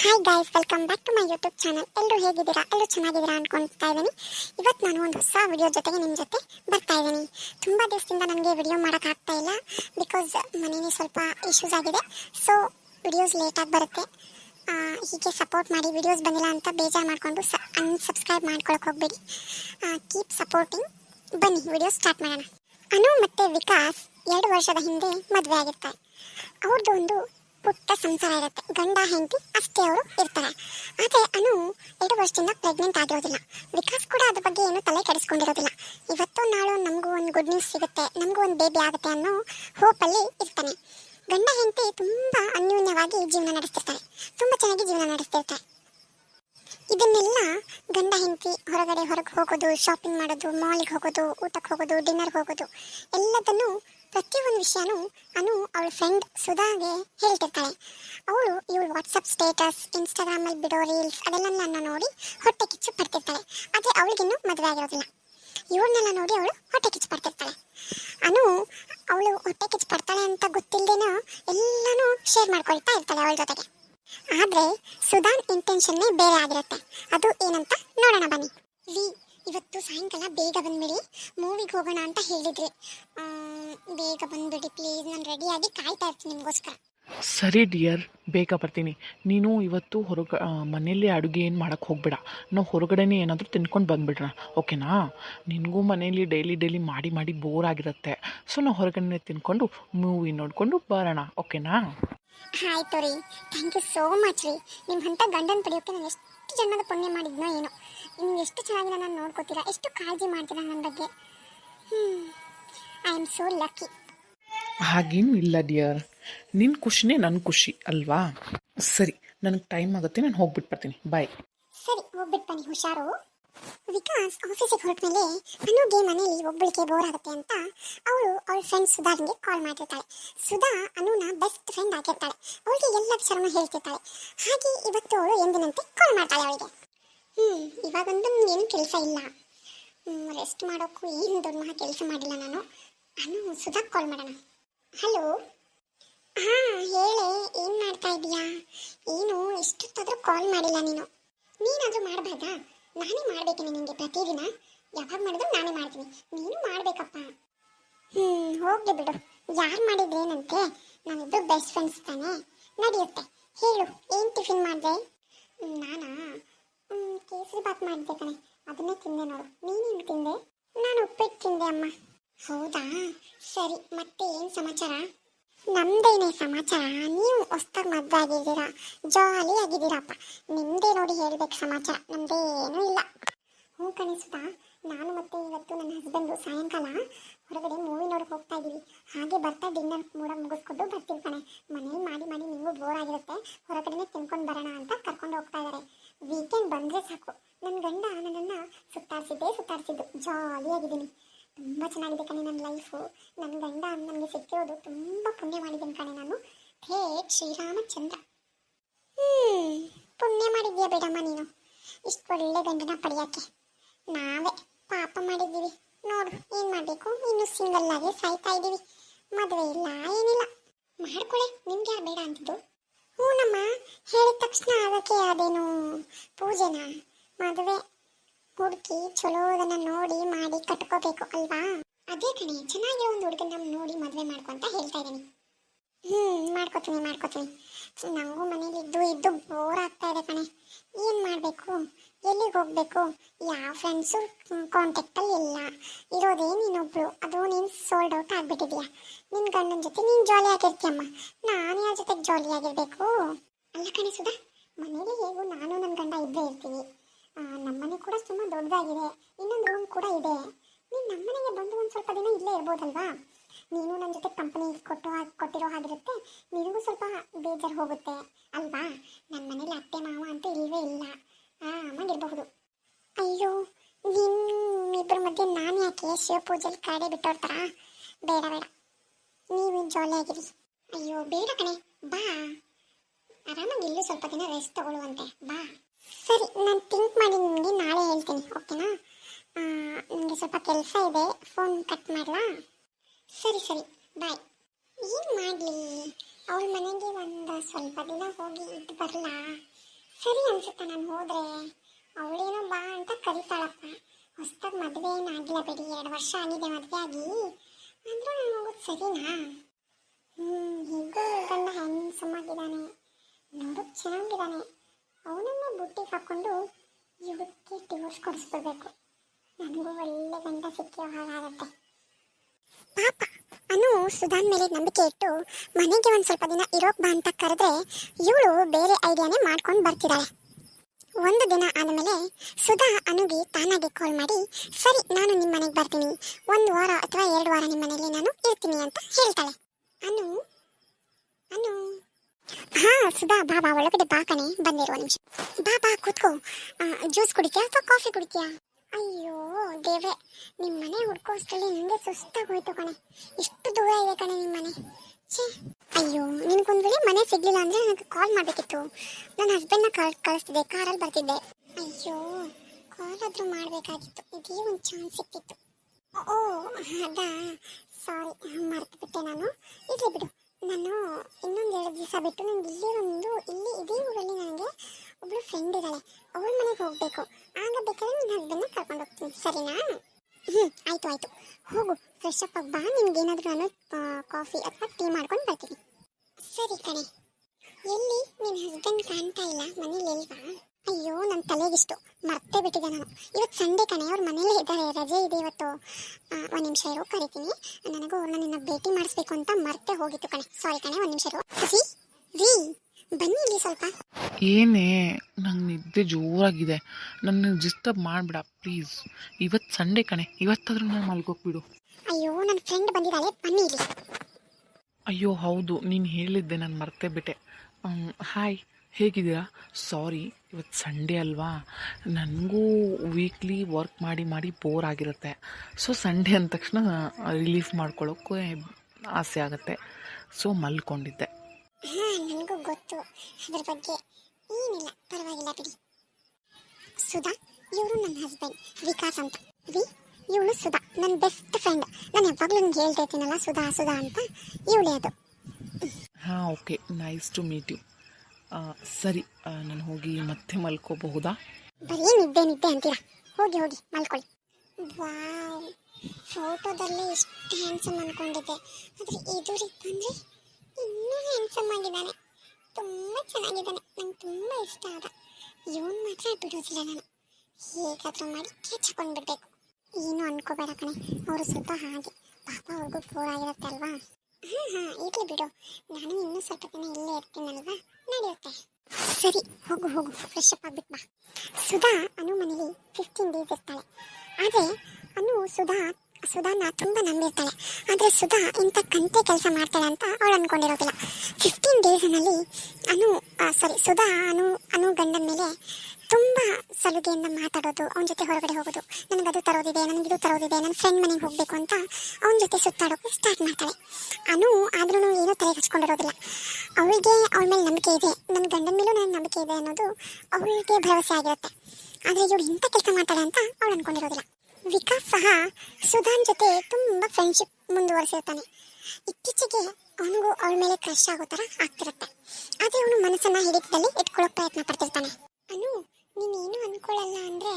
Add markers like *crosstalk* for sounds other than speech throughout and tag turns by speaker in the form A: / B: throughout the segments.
A: Hi guys welcome back to my YouTube channel ಎಲ್ಲರೂ ಹೇಗಿದ್ದೀರಾ? ಎಲ್ಲರೂ ಚೆನ್ನಾಗಿದ್ದೀರಾ ಅನ್ಕೊಳ್ತಾ ಇದ್ದೀನಿ. ಇವತ್ತು ನಾನು ಒಂದು ಹೊಸ ವಿಡಿಯೋ ಜೊತೆಗೆ ನಿಮ್ಮ ಜೊತೆ ಬರ್ತಾ ಇದ್ದೀನಿ. ತುಂಬ ದಿವಸದಿಂದ ನನಗೆ ವಿಡಿಯೋ ಮಾಡೋಕ್ಕಾಗ್ತಾ ಇಲ್ಲ ಬಿಕಾಸ್ ಮನೇಲಿ ಸ್ವಲ್ಪ ಇಶ್ಯೂಸ್ ಆಗಿದೆ. ಸೊ ವಿಡಿಯೋಸ್ ಲೇಟಾಗಿ ಬರುತ್ತೆ. ಹೀಗೆ ಸಪೋರ್ಟ್ ಮಾಡಿ ವಿಡಿಯೋಸ್ ಬಂದಿಲ್ಲ ಅಂತ ಬೇಜಾರು ಮಾಡಿಕೊಂಡು ಸ ಅನ್ಸಬ್ಸ್ಕ್ರೈಬ್ ಮಾಡ್ಕೊಳಕ್ಕೆ ಹೋಗಬೇಡಿ. ಕೀಪ್ ಸಪೋರ್ಟಿಂಗ್ ಬನ್ನಿ ವಿಡಿಯೋ ಸ್ಟಾರ್ಟ್ ಮಾಡೋಣ. ಅನು ಮತ್ತು ವಿಕಾಸ್ ಎರಡು ವರ್ಷದ ಹಿಂದೆ ಮದುವೆ ಆಗಿರ್ತಾರೆ. ಅವ್ರದ್ದು ಒಂದು ಪುಟ್ಟ ಸಂಸಾರ ಇರುತ್ತೆ. ಗಂಡ, ಹೆಂಡತಿ, ಅಷ್ಟೇ ಅವರು ಇರ್ತಾರೆ. ಆದರೆ ಅನು ಎರಡು ವರ್ಷದಿಂದ ಪ್ರೆಗ್ನೆಂಟ್ ಆಗಿರೋದಿಲ್ಲ. ವಿಕಾಸ್ ಕೂಡ ಅದ್ರ ಬಗ್ಗೆ ಏನು ತಲೆ ಕೆಡಿಸ್ಕೊಂಡಿರೋದಿಲ್ಲ. ಇವತ್ತು ನಾಳು ನಮಗೂ ಒಂದು ಗುಡ್ ನ್ಯೂಸ್ ಸಿಗುತ್ತೆ, ನಮಗೂ ಒಂದು ಬೇಬಿ ಆಗುತ್ತೆ ಅನ್ನೋ ಹೋಪಲ್ಲಿ ಇರ್ತಾನೆ. ಗಂಡ, ಹೆಂಡತಿ ತುಂಬ ಅನ್ಯೂನ್ಯವಾಗಿ ಜೀವನ ನಡೆಸ್ತಿರ್ತಾರೆ. ತುಂಬ ಚೆನ್ನಾಗಿ ಜೀವನ ನಡೆಸ್ತಿರ್ತಾರೆ. ಇದನ್ನೆಲ್ಲ ಗಂಡ, ಹೆಂಡತಿ ಹೊರಗಡೆ ಹೊರಗೆ ಹೋಗೋದು ಶಾಪಿಂಗ್ ಮಾಡೋದು ಮಾಲಿಗೆ ಹೋಗೋದು, ಊಟಕ್ಕೆ ಹೋಗೋದು ಡಿನ್ನರ್ಗೆ ಹೋಗೋದು, ಎಲ್ಲದನ್ನು ಪ್ರತಿಯೊಂದು ವಿಷಯನೂ ಅನು ಅವಳ ಫ್ರೆಂಡ್ ಸುಧಾಗೆ ಹೇಳ್ತಿರ್ತಾಳೆ. ಅವಳು ಇವಳು ವಾಟ್ಸಪ್ ಸ್ಟೇಟಸ್ ಇನ್ಸ್ಟಾಗ್ರಾಮಲ್ಲಿ ಬಿಡೋ ರೀಲ್ಸ್ ಅದೆಲ್ಲನ್ನ ನೋಡಿ ಹೊಟ್ಟೆ ಕಿಚ್ಚು ಪಡ್ತಿರ್ತಾಳೆ. ಆದರೆ ಅವಳಿಗಿನ್ನೂ ಮದುವೆ ಆಗಿರೋದಿಲ್ಲ. ಇವ್ರನ್ನೆಲ್ಲ ನೋಡಿ ಅವಳು ಹೊಟ್ಟೆ ಕಿಚ್ಚು ಪಡ್ತಿರ್ತಾಳೆ. ಅನು ಅವಳು ಹೊಟ್ಟೆ ಕಿಚ್ಚು ಪಡ್ತಾಳೆ ಅಂತ ಗೊತ್ತಿಲ್ಲದೇನೋ ಎಲ್ಲನೂ ಶೇರ್ ಮಾಡ್ಕೊಳ್ತಾ ಇರ್ತಾಳೆ ಅವಳ ಜೊತೆಗೆ. ಆದರೆ ಸುಧಾನ್ ಇಂಟೆನ್ಷನ್ನೇ ಬೇರೆ ಆಗಿರುತ್ತೆ. ಅದು ಏನಂತ ನೋಡೋಣ ಬನ್ನಿ. ಇವತ್ತು ಸಾಯಂಕಾಲ ಬೇಗ ಬಂದ್ಬಿಡಿ. ಮೂವಿಗೆ ಹೋಗೋಣ ಅಂತ ಹೇಳಿದ್ರಿ. ಬೇಗ ಬಂದ್ಬಿಡಿ ಪ್ಲೀಸ್ ನಾನು ರೆಡಿಯಾಗಿ ಕಾಯ್ತಾ ಇರ್ತೀನಿ ನಿಮಗೋಸ್ಕರ.
B: ಸರಿ ಡಿಯರ್ ಬೇಗ ಬರ್ತೀನಿ. ನೀನು ಇವತ್ತು ಹೊರಗ ಮನೆಯಲ್ಲಿ ಅಡುಗೆ ಏನು ಮಾಡೋಕ್ಕೆ ಹೋಗ್ಬೇಡ. ನಾವು ಹೊರಗಡೆನೇ ಏನಾದರೂ ತಿನ್ಕೊಂಡು ಬಂದುಬಿಡ್ರ ಓಕೆನಾ ನಿನಗೂ ಮನೇಲಿ ಡೈಲಿ ಡೈಲಿ ಮಾಡಿ ಮಾಡಿ ಬೋರ್ ಆಗಿರುತ್ತೆ. ಸೊ ನಾವು ಹೊರಗಡೆ ತಿನ್ಕೊಂಡು ಮೂವಿ ನೋಡಿಕೊಂಡು ಬರೋಣ. ಓಕೆನಾ
A: ಆಯ್ತು ರೀ. ಥ್ಯಾಂಕ್ ಯು ಸೋ ಮಚ್ ರೀ. ನಿಮ್ಮ ಅಂಥ ಗಂಡನ ಪಡೆಯೋಕ್ಕೆ ನಾನು ಎಷ್ಟು ಜನ್ಮದ ಪುಣ್ಯ ಮಾಡಿದ್ನೋ ಏನೋ. ಎಷ್ಟು ಚೆನ್ನಾಗಿ ನನ್ನ ನೋಡ್ಕೋತೀರಾ? ಎಷ್ಟು ಕಾಳಜಿ ಮಾಡ್ತೀರಾ ನನ್ನ ಬಗ್ಗೆ? ಹ್ಞೂ ಐ ಆಮ್ ಸೋ ಲಕ್ಕಿ
B: ಹಾಗೇನು ಇಲ್ಲ ಡಿಯರ್ ನಿನ್ನ ಖುಷಿನೇ ನನ್ನ ಖುಷಿ ಅಲ್ವಾ? ಸರಿ ನನಗೆ ಟೈಮ್ ಆಗುತ್ತೆ ನಾನು ಹೋಗ್ಬಿಟ್ಟು ಬರ್ತೀನಿ. ಬಾಯ್
A: ಸರಿ ಹೋಗ್ಬಿಟ್ಟು ಬನ್ನಿ ಹುಷಾರು. ವಿಕಾಸ್ ಆಫೀಸಿಗೆ ಹೊರಟ್ಮೇಲೆ ಅನುಗೆ ಮನೆಯಲ್ಲಿ ಒಬ್ಬಳಿಗೆ ಬೋರ್ ಆಗುತ್ತೆ ಅಂತ ಅವಳು ಅವಳ ಫ್ರೆಂಡ್ ಸುಧಾಗೆ ಕಾಲ್ ಮಾಡಿರ್ತಾಳೆ. ಸುಧಾ ಅನುನ ಬೆಸ್ಟ್ ಫ್ರೆಂಡ್ ಆಗಿರ್ತಾಳೆ. ಅವಳಿಗೆ ಎಲ್ಲ ವಿಚಾರನ ಹೇಳ್ತಿರ್ತಾಳೆ. ಹಾಗೆ ಇವತ್ತು ಅವಳು ಎಂದಿನಂತೆ ಕಾಲ್ ಮಾಡ್ತಾಳೆ ಅವಳಿಗೆ. ಹ್ಞೂ ಇವಾಗಂತೂ ಏನು ಕೆಲಸ ಇಲ್ಲ. ರೆಸ್ಟ್ ಮಾಡೋಕ್ಕೂ ಏನು ದೊಡ್ಡ ಮಹಾ ಕೆಲಸ ಮಾಡಿಲ್ಲ ನಾನು. ನಾನು ಸುಧಾ ಕಾಲ್ ಮಾಡೋಣ. ಹಲೋ ಹಾಂ, ಹೇಳಿ, ಏನು ಮಾಡ್ತಾ ಇದೀಯಾ ಏನು ಇಷ್ಟೊತ್ತಾದರೂ ಕಾಲ್ ಮಾಡಿಲ್ಲ ನೀನು. ನೀನಾದರೂ ಮಾಡಬಾರ್ದಾ? ನಾನೇ ಮಾಡ್ಬೇಕೇನೆ ನಿನಗೆ ಪ್ರತಿದಿನ. ಯಾವಾಗ ಮಾಡಿದ್ರು ನಾನೇ ಮಾಡ್ತೀನಿ. ನೀನು ಮಾಡಬೇಕಪ್ಪ. ಹ್ಞೂ ಹೋಗಲಿ ಬಿಡು. ಯಾರು ಮಾಡಿದ್ರೇನಂತೆ ನಾವಿಬ್ಬರು ಬೆಸ್ಟ್ ಫ್ರೆಂಡ್ಸ್ ತಾನೆ. ನಡೆಯುತ್ತೆ. ಹೇಳು, ಏನು ಟಿಫಿನ್ ಮಾಡಿದೆ? ನಾನಾ? ಕೇಸರಿ ಬಾತ್ ಮಾಡಿದ್ದೆ ಕಣೆ. ಅದನ್ನೇ ತಿಂದೆ ನೋಡು. ನೀನೇನು ತಿಂದೆ? ನಾನು ಉಪ್ಪಿಟ್ಟು ತಿಂದೆ ಅಮ್ಮ. ಹೌದಾ? ಸರಿ, ಮತ್ತೆ ಏನು ಸಮಾಚಾರ? ನಮ್ದೇನೆ ಸಮಾಚಾರ? ನೀವು ಹೊಸ್ದಾಗಿ ಮದ್ವೆ ಆಗಿದ್ದೀರಾ? ಜಾಲಿ ಆಗಿದ್ದೀರಪ್ಪ. ನಿಮ್ದೇ ನೋಡಿ ಹೇಳ್ಬೇಕು ಸಮಾಚಾರ. ನಮ್ದೇನೂ ಇಲ್ಲ. ಹ್ಞೂ ಕಣಿಸುತ್ತ ನಾನು ಮತ್ತೆ ಇವತ್ತು ನನ್ನ ಹಸ್ಬೆಂಡು ಸಾಯಂಕಾಲ ಹೊರಗಡೆ ಮೂವಿ ನೋಡಕ್ಕೆ ಹೋಗ್ತಾ ಇದ್ದೀವಿ ಹಾಗೆ ಬರ್ತಾ ಡಿನ್ನರ್ ಮೂಡ ಮುಗಿಸ್ಕೊಂಡು ಬರ್ತೀನಿ ಕಣೆ. ಮನೇಲಿ ಮಾಡಿ ಮಾಡಿ ನಿಮಗೂ ಬೋರ್ ಆಗಿರುತ್ತೆ. ಹೊರಗಡೆನೆ ತಿನ್ಕೊಂಡು ಬರೋಣ ಅಂತ ಕರ್ಕೊಂಡು ಹೋಗ್ತಾ ಇದ್ದಾರೆ ವೀಕೆಂಡ್ ಬಂದರೆ ಸಾಕು. ನನ್ನ ಗಂಡ ನನ್ನನ್ನು ಸುತ್ತಾಡ್ಸಿದ್ದೇ ಸುತ್ತಾಡ್ಸಿದ್ದು. ಜಾಲಿಯಾಗಿದ್ದೀನಿ. ತುಂಬ ಚೆನ್ನಾಗಿದೆ ಕಣೆ ನನ್ನ ಲೈಫು ನನ್ನ ಗಂಡ ನನಗೆ ಸಿಕ್ಕಿರೋದು ತುಂಬ ಪುಣ್ಯ ಮಾಡಿದ್ದೀನಿ ಕಣೆ ನಾನು. ಹೇ ಶ್ರೀರಾಮಚಂದ್ರ. ಹ್ಮ್, ಪುಣ್ಯ ಮಾಡಿದ್ಯಾ ಬೇಡಮ್ಮ ನೀನು. ಇಷ್ಟು ಒಳ್ಳೆ ಗಂಡನ ಪಡೆಯಕ್ಕೆ ನಾವೇ ಪಾಪ ಮಾಡಿದ್ದೀವಿ. ನೋಡು, ಏನು ಮಾಡಬೇಕು? ಇನ್ನು ಸಿಂಗಲ್ ಆಗಿ ಸಾಯ್ತಾ ಇದ್ದೀವಿ ಮದುವೆ ಇಲ್ಲ, ಏನಿಲ್ಲ. ಮಾಡ್ಕೊಳ್ಳೆ ನಿಮ್ಗೆ ಯಾರು ಬೇಡ ಅಂತಿದ್ದು? ಹ್ಞೂನಮ್ಮ ಹೇಳಿದ ತಕ್ಷಣ ಅದಕ್ಕೆ ಅದೇನು ಪೂಜೆನ, ಮದುವೆ ಹುಡುಕಿ ಚಲೋದನ್ನ ನೋಡಿ ಮಾಡಿ ಕಟ್ಕೋಬೇಕು ಅಲ್ವಾ? ಅದೇ ಕಣೆ, ಚೆನ್ನಾಗಿ ಒಂದು ಹುಡುಗನ ನೋಡಿ ಮದುವೆ ಮಾಡ್ಕೊಂತ ಹೇಳ್ತಾ ಇದ್ದೀನಿ. ಹ್ಮ್, ಮಾಡ್ಕೋತೀನಿ ಮಾಡ್ಕೋತೀನಿ. ನಂಗೂ ಮನೇಲಿ ಇದ್ದು ಇದ್ದು ಬೋರ್ ಆಗ್ತಾ ಇದೆ ಕಣೆ. ಏನ್ ಮಾಡ್ಬೇಕು? ಎಲ್ಲಿಗೆ ಹೋಗ್ಬೇಕು? ಯಾವ ಫ್ರೆಂಡ್ಸು ಕಾಂಟ್ಯಾಕ್ಟಲ್ಲಿ ಇಲ್ಲ. ಇರೋದೇ ನೀನೊಬ್ಳು. ಅದು ನೀನು ಸೋಲ್ಡ್ ಔಟ್ ಆಗ್ಬಿಟ್ಟಿದ್ಯಾ ನಿನ್ ಗಂಡನ ಜೊತೆ ನೀನು ಜಾಲಿ ಆಗಿರ್ತೀಯಮ್ಮ ನಾನು ಯಾವ ಜೊತೆ ಜಾಲಿ ಆಗಿರ್ಬೇಕು ಅಲ್ಲ ಕಣೆ ಸುಧಾ, ಮನೇಲಿ ಹೇಗೂ ನಾನು ನನ್ನ ಗಂಡ ಇಬ್ಬರೇ ಇರ್ತೀವಿ ನಮ್ಮನೆ ಕೂಡ ತುಂಬ ದೊಡ್ಡದಾಗಿದೆ. ಇನ್ನೊಂದು ರೂಮ್ ಕೂಡ ಇದೆ. ನೀನು ನಮ್ಮನೆಗೆ ಬಂದು ಒಂದು ಸ್ವಲ್ಪ ದಿನ ಇಲ್ಲೇ ಇರ್ಬೋದಲ್ವಾ? ನೀನು ನನ್ನ ಜೊತೆ ಕಂಪನಿ ಕೊಟ್ಟು ಕೊಟ್ಟಿರೋ ಹಾಗಿರುತ್ತೆ, ನಿನಗೂ ಸ್ವಲ್ಪ ಬೇಜಾರು ಹೋಗುತ್ತೆ, ಅಲ್ವಾ? ನನ್ನ ಮನೇಲಿ ಅತ್ತೆ, ಮಾವ ಅಂತ ಇಲ್ವೇ ಇಲ್ಲ. ಆರಾಮಾಗಿರಬಹುದು ಅಯ್ಯೋ ನಿಮ್ಮಿಬ್ಬರ ಮಧ್ಯೆ ನಾನು ಯಾಕೆ ಶಿವಪೂಜೆಯಲ್ಲಿ ಕಾಡೆ ಬಿಟ್ಟೋಡ್ತಾರ ಬೇಡ ಬೇಡ. ನೀವು ಆಗಿರಿ? ಅಯ್ಯೋ, ಬೇಡ ಕಣೆ. ಬಾ. ಆರಾಮಾಗಿ ಇಲ್ಲೂ ಸ್ವಲ್ಪ ದಿನ ರೆಸ್ಟ್ ತಗೊಳ್ಳುವಂತೆ. ಬಾ. ಸರಿ, ನಾನು ಥಿಂಕ್ ಮಾಡಿ ನಿಮಗೆ ನಾಳೆ ಹೇಳ್ತೀನಿ, ಓಕೆನಾ? ನನಗೆ ಸ್ವಲ್ಪ ಕೆಲಸ ಇದೆ ಫೋನ್ ಕಟ್ ಮಾಡಲಾ? ಸರಿ ಸರಿ. ಬಾಯ್ ಏನು ಮಾಡಲಿ? ಅವಳ ಮನೆಗೆ ಒಂದು ಸ್ವಲ್ಪ ದಿನ ಹೋಗಿ ಇದ್ದು ಬರಲ? ಸರಿ ಅನ್ಸುತ್ತೆ ನಾನು ಹೋದರೆ? ಅವಳೇನೋ ಬಾ ಅಂತ ಕರಿತಾಳಪ್ಪ. ಹೊಸ್ದಾಗಿ ಮದುವೆ ಏನಾಗಿಲ್ಲ ಬಿಡಿ, ಎರಡು ವರ್ಷ ಆಗಿದೆ ಮದುವೆ ಆಗಿ ಅಂದ್ರೆ ನಾನು ಹೋಗೋದು ಸರಿನಾ? ಹ್ಮ್, ಹೇಗೂ ಗಂಡ ಹ್ಯಾಂಡ್ಸಮ್ಮಾಗಿದ್ದಾನೆ ನೋಡೋಕೆ ಚೆನ್ನಾಗಿದ್ದಾನೆ ಅವನನ್ನ ಬುಟ್ಟಿಗೆ ಹಾಕೊಂಡು ಇವಕ್ಕೆ ಡಿವೋರ್ಸ್ ಕೊಡಿಸ್ಬಿಡ್ಬೇಕು. ನನಗೂ ಒಳ್ಳೆ ಗಂಡ ಸಿಕ್ಕೋ ಹಾಗಾಗತ್ತೆ. ಪಾಪ, ಅನು ಸುಧಾನ್ ಮೇಲೆ ನಂಬಿಕೆ ಇಟ್ಟು ಮನೆಗೆ ಒಂದು ಸ್ವಲ್ಪ ದಿನ ಇರೋಕ್ ಬಾ ಅಂತ ಕರೆದ್ರೆ ಇವಳು ಬೇರೆ ಐಡಿಯಾನೇ ಮಾಡ್ಕೊಂಡು ಬರ್ತಿದ್ದಾಳೆ. ಒಂದು ದಿನ ಆದಮೇಲೆ ಸುಧಾ ಅನುಗೆ ತಾನಾಗೆ ಕಾಲ್ ಮಾಡಿ, ಸರಿ, ನಾನು ನಿಮ್ಮ ಮನೆಗೆ ಬರ್ತೀನಿ. ಒಂದು ವಾರ ಅಥವಾ ಎರಡು ವಾರ ನಿಮ್ಮ ಮನೆಯಲ್ಲಿ ನಾನು ಇರ್ತೀನಿ ಅಂತ ಹೇಳ್ತಾಳೆ. ಅನು ಅನು. ಹಾ, ಸುಧಾ, ಬಾ ಬಾ, ಒಳಗಡೆ ಬಾ ಕಣೆ ಬಂದಿರುವ ನಿಮಿಷ. ಬಾ ಬಾ, ಕೂತ್ಕೋ. ಜ್ಯೂಸ್ ಕುಡಿತೀಯಾ ಅಥವಾ ಕಾಫಿ ಕುಡಿತೀಯಾ? ಅಯ್ಯೋ, ದೇವ್ರೆ ನಿಮ್ಮ ಮನೆ ಹುಡ್ಕೋಷ್ಟರಲ್ಲಿ ಸುಸ್ತಾಗಿ ಹೋಯ್ತು ಕಣೆ. ಇಷ್ಟು ದೂರ ಇದೆ ಕಣೆ ನಿಮ್ಮ ಮನೆ. ಅಯ್ಯೋ, ನಿನಗೊಂದು ವೇಳೆ ಮನೆ ಸಿಗ್ಲಿಲ್ಲ ಅಂದ್ರೆ ನನಗೆ ಕಾಲ್ ಮಾಡಬೇಕಿತ್ತು. ನನ್ನ ಹಸ್ಬೆಂಡ್ನ ಕಾಲ್ ಕಳಿಸ್ತಿದ್ದೆ, ಕಾರಲ್ಲಿ ಬರ್ತಿದ್ದೆ. ಅಯ್ಯೋ ಕಾಲ್ ಆದ್ರೂ ಮಾಡಬೇಕಾಗಿತ್ತು. ಇದೇ ಒಂದು ಚಾನ್ಸ್ ಸಿಕ್ತಿತ್ತು ಓ, ಅದಾ? ಸಾರಿ ಮರ್ತು ಬಿಟ್ಟೆ ನಾನು. ಇರಲಿ ಬಿಡು. ನಾನು ಇನ್ನೊಂದು ಎರಡು ದಿವಸ ಬಿಟ್ಟು ನನಗೆ ಇಲ್ಲೇ ಒಂದು, ಇಲ್ಲಿ ಇದೇ ಊರಲ್ಲಿ ನನಗೆ ಒಬ್ಳು ಫ್ರೆಂಡ್ ಇದ್ದಾಳೆ. ಅವಳ ಮನೆಗೆ ಹೋಗಬೇಕು. ಆಗ ಬೇಕಾದ್ರೆ ನನ್ನ ಹಸ್ಬೆಂಡ್ನ ಕರ್ಕೊಂಡು ಹೋಗ್ತೀನಿ. ಸರಿನಾ? ಹ್ಞೂ ಆಯ್ತು, ಆಯಿತು. ಹೋಗು ಫ್ರೆಶ್ ಅಪ್ ಆಗಿ ಬಾ ನಿಮ್ಗೇನಾದರೂ ನಾನು ಕಾಫಿ ಅಥವಾ ಟೀ ಮಾಡ್ಕೊಂಡು ಬರ್ತೀನಿ. ಸರಿ ಕಣೆ. ಎಲ್ಲಿ? ನಿನ್ ಹಸ್ಬೆಂಡ್ ಕಾಣ್ತಾ ಇಲ್ಲ, ಮನೇಲಿ ಇಲ್ವಾ ಅಯ್ಯೋ ನನ್ನ ತಲೆಗಿಷ್ಟು. ಮರ್ತೇ ಬಿಟ್ಟಿದೆ ನಾನು. ಇವತ್ತು ಸಂಡೇ ಕಣೆ, ಅವ್ರ ಮನೇಲೇ ಇದ್ದಾರೆ, ರಜೆ ಇದೆ ಇವತ್ತು. ಒಂದು ನಿಮಿಷ ಇರೋ, ಕರಿತೀನಿ. ನನಗೂ ಅವ್ರನ್ನ ನಿನ್ನ ಭೇಟಿ ಮಾಡಿಸ್ಬೇಕು ಅಂತ ಮರ್ತೇ ಹೋಗಿತ್ತು ಕಣೆ. ಸಾರಿ ಕಣೆ, ಒಂದು ನಿಮಿಷ ಇರೋ. ರೀ ಬನ್ನಿ ಇಲ್ಲಿ ಸ್ವಲ್ಪ.
B: ಏನೇ ನಂಗೆ ನಿದ್ದೆ ಜೋರಾಗಿದೆ. ನನ್ನ ಡಿಸ್ಟರ್ಬ್ ಮಾಡಬೇಡ ಪ್ಲೀಸ್ ಇವತ್ತು ಸಂಡೇ ಕಣೆ ಇವತ್ತಾದ್ರೂ ನಾನು ಮಲ್ಗೋಗ್ಬಿಡು.
A: ಅಯ್ಯೋ ನನ್ನ ಫ್ರೆಂಡ್ ಬಂದಿದ್ದಾಳೆ ಬನ್ನಿ ಇಲ್ಲಿ.
B: ಅಯ್ಯೋ ಹೌದು ನೀನು ಹೇಳಿದ್ದೆ ನಾನು ಮರ್ತೇ ಬಿಟ್ಟೆ ಹಾಯ್ ಹೇಗಿದ್ದೀರಾ? ಸಾರಿ ಇವತ್ತು ಸಂಡೇ ಅಲ್ವಾ? ನನಗೂ ವೀಕ್ಲಿ ವರ್ಕ್ ಮಾಡಿ ಮಾಡಿ ಬೋರ್ ಆಗಿರುತ್ತೆ. ಸೊ ಸಂಡೇ ಅಂದ ತಕ್ಷಣ ರಿಲೀಫ್ ಮಾಡ್ಕೊಳ್ಳೋಕ್ಕೆ ಆಸೆ ಆಗುತ್ತೆ. ಸೊ ಮಲ್ಕೊಂಡಿದ್ದೆ.
A: ಹಾ ನನಗೂ ಗೊತ್ತು. ಅದ್ರ ಬಗ್ಗೆ ಏನಿಲ್ಲ ಪರವಾಗಿಲ್ಲ ಬಿಡಿ. ಸುಧಾ ಇವರು ನನ್ನ ಹಸ್ಬೆಂಡ್ ವಿಕಾಸ್ ಅಂತ. ವಿ ಇವಳು ಸುಧಾ ನನ್ನ ಬೆಸ್ಟ್ ಫ್ರೆಂಡ್ ನಾನು ಯಾವಾಗಲೂ ನಿಮ್ಗೆ ಹೇಳ್ತಾ ಇರ್ತೀನಲ್ಲ ಸುಧಾ ಸುಧಾ ಅಂತ ಇವಳೇ ಅದು.
B: ಹಾಂ okay nice to meet you ಸರಿ ನಾನು ಹೋಗಿ ಮತ್ತೆ ಮಲ್ಕೋಬಹುದಾ?
A: ಬರೀ ನಿದ್ದೆ ನಿದ್ದೆ ಅಂತೀರಾ? ಹೋಗಿ ಹೋಗಿ ಮಲ್ಕೊಳ್ಳಿ. ವಾವ್ ಫೋಟೋದಲ್ಲೇ ಇಷ್ಟು ಹ್ಯಾಂಡ್ಸಮ್ ಅನ್ಕೊಂಡಿದ್ದೆ. ಆದರೆ ಎದುರಿಗೆ ಬಂದರೆ ಇನ್ನೂ ಹ್ಯಾಂಡ್ಸಮ್ ಆಗಿದ್ದಾನೆ. ತುಂಬ ಚೆನ್ನಾಗಿದ್ದಾನೆ. ನಂಗೆ ತುಂಬ ಇಷ್ಟ ಆದ. ಇವನ್ ಮಾತ್ರ ಬಿಡೋದಿಲ್ಲ ನಾನು. ಹೇಗಾದರೂ ಮಾಡಿ ಕ್ಯಾಚ್ ಹಾಕೊಂಡ್ಬಿಡ್ಬೇಕು. ಏನು ಅನ್ಕೋಬೇಡ ಕಣೆ. ಅವರು ಸ್ವಲ್ಪ ಹಾಗೆ. ಪಾಪ ಅವ್ರಿಗೂ ಬೋರ್ ಆಗಿರುತ್ತೆ ಅಲ್ವಾ? ಹಾಂ ಹಾಂ ಇರಲಿ ಬಿಡು. ನಾನು ಇನ್ನೂ ಸ್ವಲ್ಪ ದಿನ ಇಲ್ಲೇ ಇರ್ತೀನಲ್ವಾ? ನಡೆಯುತ್ತೆ. ಸರಿ, ಹೋಗು ಹೋಗು. ಫ್ರೆಶ್ ಅಪ್ ಆಗ್ಬಿಟ್ಟು ಬಾ. ಸುಧಾ ಅನು ಮನೇಲಿ ಫಿಫ್ಟೀನ್ ಡೇಸ್ ಇರ್ತಾಳೆ. ಆದರೆ ಅನು ಸುಧಾ ಸುಧಾನ ತುಂಬ ನಂಬಿರ್ತಾಳೆ ಆದರೆ ಸುಧಾ ಇಂಥ ಕಂತೆ ಕೆಲಸ ಮಾಡ್ತಾಳೆ ಅಂತ ಅವಳು ಅನ್ಕೊಂಡಿರೋದಿಲ್ಲ. ಫಿಫ್ಟೀನ್ ಡೇಸ್ನಲ್ಲಿ ಅನು ಸಾರಿ ಸುಧಾ ಅನು ಅನು ಗಂಡನ ಮೇಲೆ ತುಂಬ ಸಲುಗೆಯಿಂದ ಮಾತಾಡೋದು, ಅವನ ಜೊತೆ ಹೊರಗಡೆ ಹೋಗೋದು. ನನಗೆ ಅದು ತರೋದಿದೆ ನನಗೆ ಇದು ತರೋದಿದೆ ನನ್ನ ಫ್ರೆಂಡ್ ಮನೆಗೆ ಹೋಗಬೇಕು ಅಂತ ಅವನ ಜೊತೆ ಸುತ್ತಾಡೋಕೆ ಸ್ಟಾರ್ಟ್ ಮಾಡ್ತಾಳೆ. ಅನು ಆದ್ರೂ ಏನೂ ತಲೆ ಹಚ್ಕೊಂಡಿರೋದಿಲ್ಲ ಅವಳಿಗೆ ಅವಳ ಮೇಲೆ ನಂಬಿಕೆ ಇದೆ ನನ್ನ ಗಂಡನ ಮೇಲೂ ನನ್ನ ನಂಬಿಕೆ ಇದೆ ಅನ್ನೋದು ಅವಳಿಗೆ ಭರವಸೆ ಆಗಿರುತ್ತೆ. ಆದರೆ ಇವಳು ಇಂಥ ಕೆಲಸ ಮಾಡ್ತಾಳೆ ಅಂತ ಅವಳು ಅನ್ಕೊಂಡಿರೋದಿಲ್ಲ. ವಿಕಾಸ್ ಸಹ ಸುಧಾನ್ ಜೊತೆ ತುಂಬ ಫ್ರೆಂಡ್ಶಿಪ್ ಮುಂದುವರಿಸಿರ್ತಾನೆ. ಇತ್ತೀಚೆಗೆ ಅವನಿಗೂ ಅವಳ ಮೇಲೆ ಕ್ರಶ್ ಆಗೋ ಥರ ಆಗ್ತಿರುತ್ತೆ. ಆದರೆ ಅವನು ಮನಸ್ಸನ್ನು ಹಿಡಿತದಲ್ಲಿ ಇಟ್ಕೊಳ್ಳೋ ಪ್ರಯತ್ನ ಪಡ್ತಿರ್ತಾನೆ. ಅನು ನೀನೇನು ಅನ್ಕೊಳ್ಳಲ್ಲ ಅಂದರೆ